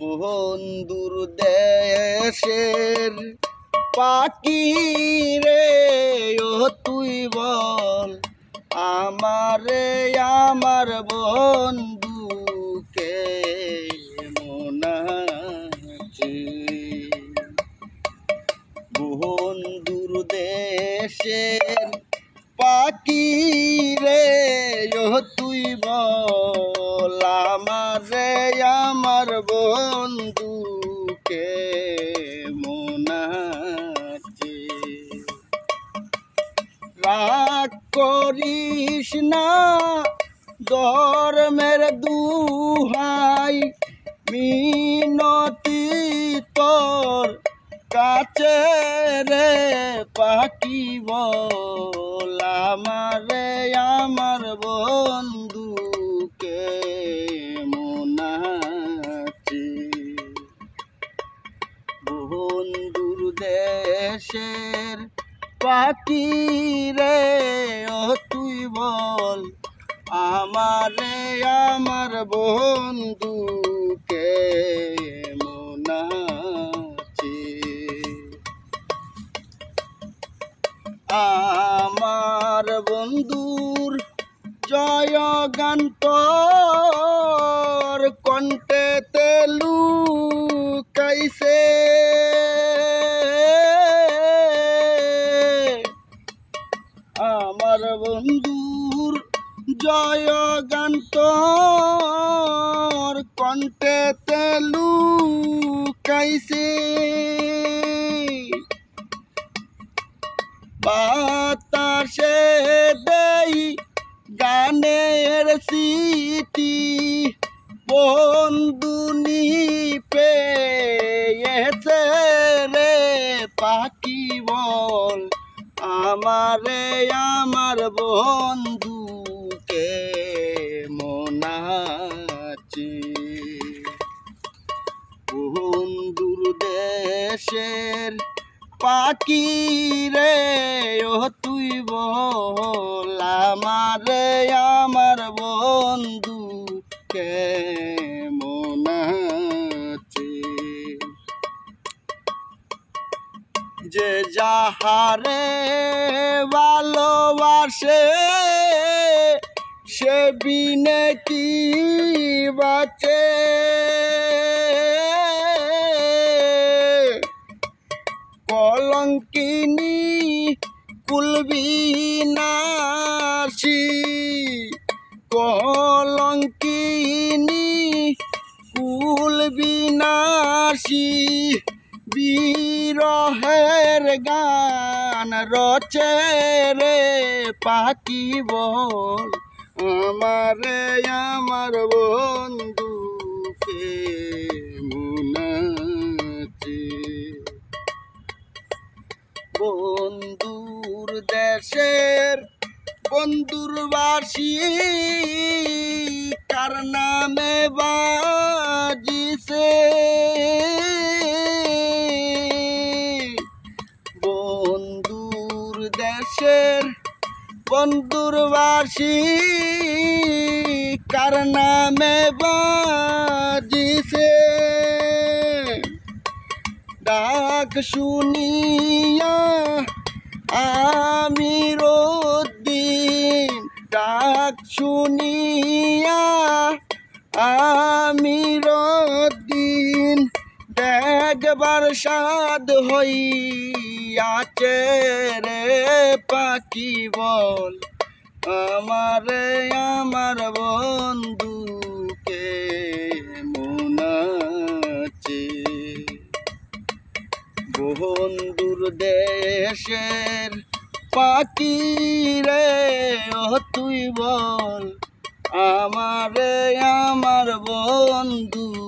বন্ধুর দেশের পাখি রে ও তুই বল আমারে আমার বন্ধুকে করিস না ধর্মের দুহাই, মিনতি তোর কাছে রে পাখি বল আমারে আমার বন্ধুকে মনাচে বন্ধুর দেশের পাখি রে জয় গান তোর কণ্ঠে তেলু কাইছে আমার বন্ধুর জয় গান তোর কণ্ঠে তেলু কাইছে বাতাসে দেই গানের সিটি বন্ধুনি পেয়েছে রে পাখি বল। আমারে আমার বন্ধুকে মনাচে বন্ধুর দেশের পাখি রে ও তুই বল আমারে, আমার বন্ধুকে মনাচে যে যাহারে ভালোবাসে, সে বিনে কি বাঁচে? নাসি কলঙ্কিনী কুলবি নাসি বিরহের গান রচে রে পাখি বল। আমারে আমার বন্ধুকে বন্ধুর বাসি কার নামে বাজিছে? বন্ধুর দেশের বন্ধুর বাসি কার নামে বাজিছে? ডাক শুনিয়া আমি রোদ্দিন শুনিয়া আমি রোদ্দিন দেখবার সাদ হইয়াছে রে পাখি বল। আমারে, আমার বন্ধুকে মনাচে বন্ধুর দেশের পাখি রে ও তুই বল আমারে আমার বন্ধুকে